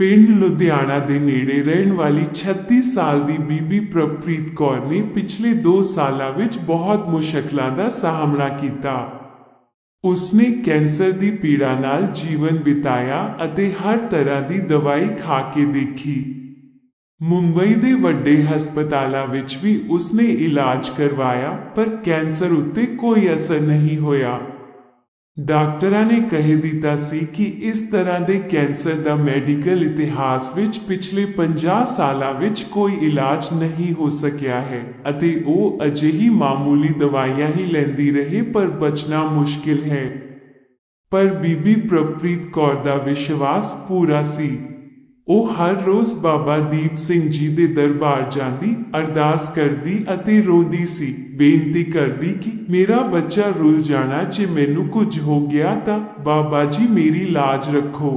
ਪਿੰਡ ਲੁਧਿਆਣਾ ਦੇ ਨੇੜੇ ਰਹਿਣ ਵਾਲੀ 36 ਸਾਲ ਦੀ ਬੀਬੀ ਪ੍ਰਪ੍ਰੀਤ ਕੌਰ ਨੇ ਪਿਛਲੇ 2 ਸਾਲਾਂ ਵਿੱਚ ਬਹੁਤ ਮੁਸ਼ਕਲਾਂ ਦਾ ਸਾਹਮਣਾ ਕੀਤਾ। ਉਸਨੇ ਕੈਂਸਰ ਦੀ ਪੀੜਾ ਨਾਲ ਜੀਵਨ ਬਿਤਾਇਆ ਅਤੇ ਹਰ ਤਰ੍ਹਾਂ ਦੀ ਦਵਾਈ ਖਾ ਕੇ ਦੇਖੀ। ਮੁੰਬਈ ਦੇ ਵੱਡੇ ਹਸਪਤਾਲਾਂ ਵਿੱਚ ਵੀ ਉਸਨੇ ਇਲਾਜ ਕਰਵਾਇਆ, ਪਰ ਕੈਂਸਰ ਉੱਤੇ ਕੋਈ ਅਸਰ ਨਹੀਂ ਹੋਇਆ। ਡਾਕਟਰਾਂ ਨੇ ਕਹਿ ਦਿੱਤਾ ਸੀ ਕਿ ਇਸ ਤਰ੍ਹਾਂ ਦੇ ਕੈਂਸਰ ਦਾ ਮੈਡੀਕਲ ਇਤਿਹਾਸ ਵਿੱਚ ਪਿਛਲੇ 50 ਸਾਲਾਂ ਵਿੱਚ ਕੋਈ ਇਲਾਜ ਨਹੀਂ ਹੋ ਸਕਿਆ ਹੈ ਅਤੇ ਉਹ ਅਜਿਹੀ ਮਾਮੂਲੀ ਦਵਾਈਆਂ ਹੀ ਲੈਂਦੀ ਰਹੇ ਪਰ ਬਚਣਾ ਮੁਸ਼ਕਿਲ ਹੈ। ਪਰ ਬੀਬੀ ਪ੍ਰਪ੍ਰੀਤ ਕੌਰ ਦਾ ਵਿਸ਼ਵਾਸ ਪੂਰਾ ਸੀ। ਉਹ ਹਰ ਰੋਜ਼ ਬਾਬਾ ਦੀਪ ਸਿੰਘ ਜੀ ਦੇ ਦਰਬਾਰ ਜਾਂਦੀ, ਅਰਦਾਸ ਕਰਦੀ ਅਤੇ ਰੋਂਦੀ ਸੀ। ਬੇਨਤੀ ਕਰਦੀ ਕਿ ਮੇਰਾ ਬੱਚਾ ਰੁੱਲ ਜਾਣਾ, ਜੇ ਮੈਨੂੰ ਕੁਝ ਹੋ ਗਿਆ ਤਾਂ ਬਾਬਾ ਜੀ ਮੇਰੀ ਲਾਜ ਰੱਖੋ।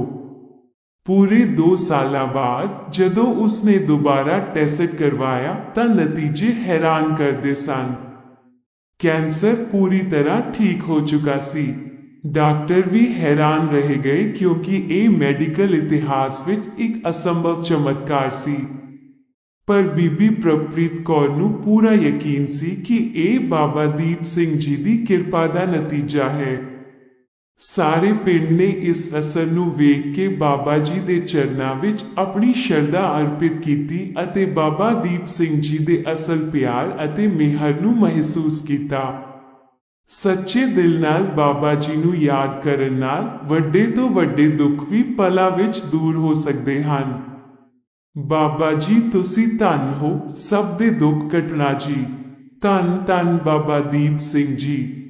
ਪੂਰੇ 2 ਸਾਲਾਂ ਬਾਅਦ ਜਦੋਂ ਉਸਨੇ ਦੁਬਾਰਾ ਟੈਸਟ ਕਰਵਾਇਆ ਤਾਂ ਨਤੀਜੇ ਹੈਰਾਨ ਕਰਦੇ ਸਨ। ਕੈਂਸਰ ਪੂਰੀ ਤਰ੍ਹਾਂ ਠੀਕ ਹੋ ਚੁੱਕਾ ਸੀ। ਡਾਕਟਰ ਵੀ ਹੈਰਾਨ ਰਹਿ ਗਏ ਕਿਉਂਕਿ ਇਹ ਮੈਡੀਕਲ ਇਤਿਹਾਸ ਵਿੱਚ ਇੱਕ ਅਸੰਭਵ ਚਮਤਕਾਰ ਸੀ। ਪਰ ਬੀਬੀ ਪ੍ਰਪ੍ਰੀਤ ਕੌਰ ਨੂੰ ਪੂਰਾ ਯਕੀਨ ਸੀ ਕਿ ਇਹ ਬਾਬਾ ਦੀਪ ਸਿੰਘ ਜੀ ਦੀ ਕਿਰਪਾ ਦਾ ਨਤੀਜਾ ਹੈ। ਸਾਰੇ ਪਿੰਡ ਨੇ ਇਸ ਅਸਰ ਨੂੰ ਵੇਖ ਕੇ ਬਾਬਾ ਜੀ ਦੇ ਚਰਨਾਂ ਵਿੱਚ ਆਪਣੀ ਸ਼ਰਧਾ ਅਰਪਿਤ ਕੀਤੀ ਅਤੇ ਬਾਬਾ ਦੀਪ ਸਿੰਘ ਜੀ ਦੇ ਅਸਲ ਪਿਆਰ ਅਤੇ ਮਿਹਰ ਨੂੰ ਮਹਿਸੂਸ ਕੀਤਾ। ਸੱਚੇ ਦਿਲ ਨਾਲ ਬਾਬਾ ਜੀ ਨੂੰ ਯਾਦ ਕਰਨ ਨਾਲ ਵੱਡੇ ਤੋਂ ਵੱਡੇ ਦੁੱਖ ਵੀ ਪਲਾਂ ਵਿੱਚ ਦੂਰ ਹੋ ਸਕਦੇ ਹਨ। ਬਾਬਾ ਜੀ, ਤੁਸੀਂ ਧੰਨ ਹੋ। ਸਭ ਦੇ ਦੁੱਖ ਕਟਣਾ ਜੀ। ਧੰਨ ਧੰਨ ਬਾਬਾ ਦੀਪ ਸਿੰਘ ਜੀ।